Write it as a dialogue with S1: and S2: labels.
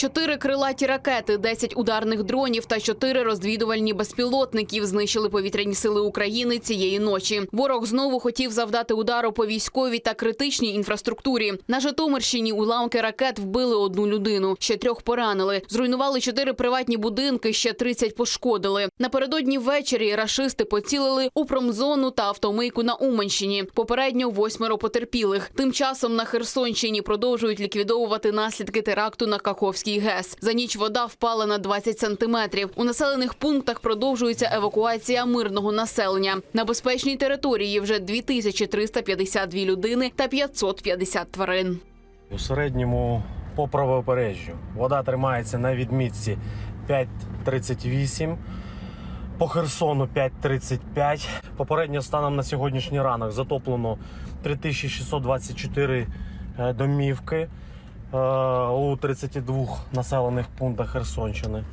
S1: Чотири крилаті ракети, 10 ударних дронів та чотири розвідувальні безпілотників знищили повітряні сили України цієї ночі. Ворог знову хотів завдати удару по військовій та критичній інфраструктурі. На Житомирщині уламки ракет вбили одну людину, ще трьох поранили. Зруйнували чотири приватні будинки, ще 30 пошкодили. Напередодні ввечері рашисти поцілили у промзону та автомийку на Уманщині. Попередньо восьмеро потерпілих. Тим часом на Херсонщині продовжують ліквідовувати наслідки теракту на Каховський ГЕС. За ніч вода впала на 20 сантиметрів. У населених пунктах продовжується евакуація мирного населення. На безпечній території вже 2352 людини та 550 тварин.
S2: У середньому по правобережжю вода тримається на відмітці 5,38. По Херсону 5,35. Попередньо станом на сьогоднішній ранок затоплено 3624 е, домівки у 32 населених пунктах Херсонщини.